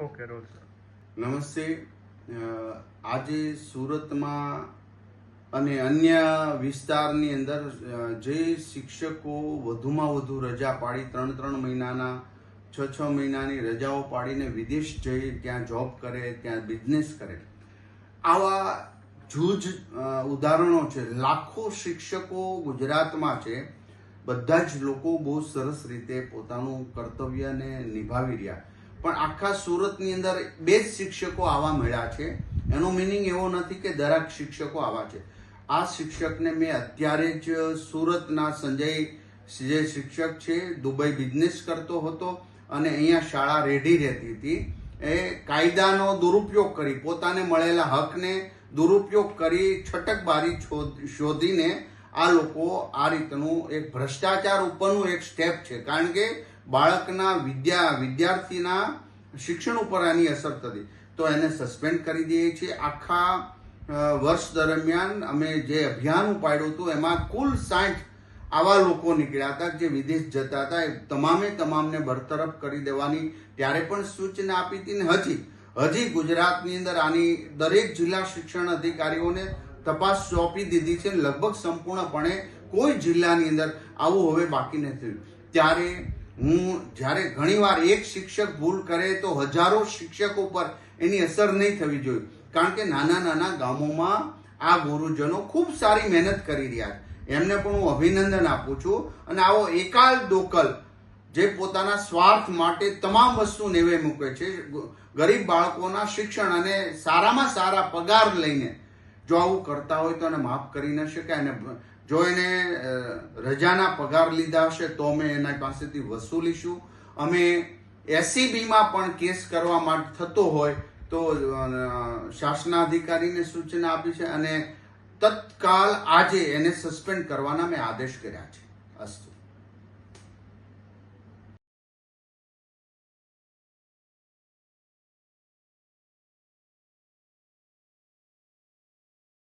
Okay role નમસ્તે. આજે સુરતમાં અને અન્ય વિસ્તારની અંદર જે શિક્ષકો વધુમાં વધુ રજા પાડી, ત્રણ ત્રણ મહિનાના, છ છ મહિનાની રજાઓ પાડીને વિદેશ જઈ ત્યાં જોબ કરે, ત્યાં બિઝનેસ કરે. આવા જૂજ ઉદાહરણો છે. લાખો શિક્ષકો ગુજરાતમાં છે. બધા જ લોકો બહુ સરસ રીતે પોતાનું કર્તવ્યને નિભાવી રહ્યા. પણ આખા સુરતની અંદર બે જ શિક્ષકો આવા મળ્યા છે. એનો મિનિંગ એવો નથી કે દરેક શિક્ષકો આવા છે. આ શિક્ષકને મેં અત્યારે જ સુરતના સંજય જે શિક્ષક છે, દુબઈ બિઝનેસ કરતો હતો અને અહીંયા શાળા રેડી રહેતી હતી. એ કાયદાનો દુરુપયોગ કરી, પોતાને મળેલા હકને દુરુપયોગ કરી, છટકબારી શોધીને આ લોકો આ રીતનું એક ભ્રષ્ટાચાર ઉપરનું એક સ્ટેપ છે. કારણ કે બાળકના વિદ્યા, વિદ્યાર્થીના શિક્ષણ ઉપર આની અસર થતી. તો એને સસ્પેન્ડ કરી દઈએ છીએ. આખા વર્ષ દરમિયાન અમે જે અભિયાન ઉપાડ્યું હતું, એમાં કુલ સાઠ આવા લોકો નીકળ્યા હતા જે વિદેશ જતા હતા. એ તમામે તમામને બરતરફ કરી દેવાની ત્યારે પણ સૂચના આપી હતી ને હજી. હજી ગુજરાતની અંદર આની દરેક જિલ્લા શિક્ષણ અધિકારીઓને તપાસ સોંપી દીધી છે. લગભગ સંપૂર્ણપણે કોઈ જિલ્લાની અંદર આવું હવે બાકી નથી ત્યારે હું, જ્યારે ઘણીવાર એક શિક્ષક ભૂલ કરે તો હજારો શિક્ષકો પર એની અસર નહીં થવી જોઈએ. કારણ કે નાના નાના ગામોમાં આ ગુરુજનો ખૂબ સારી મહેનત કરી રહ્યા છે. એમને પણ હું અભિનંદન આપું છું. અને આવો એકાલ દોકલ જે પોતાના સ્વાર્થ માટે તમામ વસ્તુ નેવે મૂકે છે. ગરીબ બાળકોના શિક્ષણ અને સારામાં સારા પગાર લઈને જો આવું કરતા હોય તો એને માફ કરી ન શકાય અને જો એને રજાના પગાર લીધા હશે તો અમે એના પાસેથી વસૂલીશું અમે એસીબીમાં પણ કેસ કરવા માટે થતો હોય તો શાસના શાસનાધિકારીને સૂચના આપી છે અને તત્કાલ આજે એને સસ્પેન્ડ કરવાના મેં આદેશ કર્યા છે. અસ્તુ.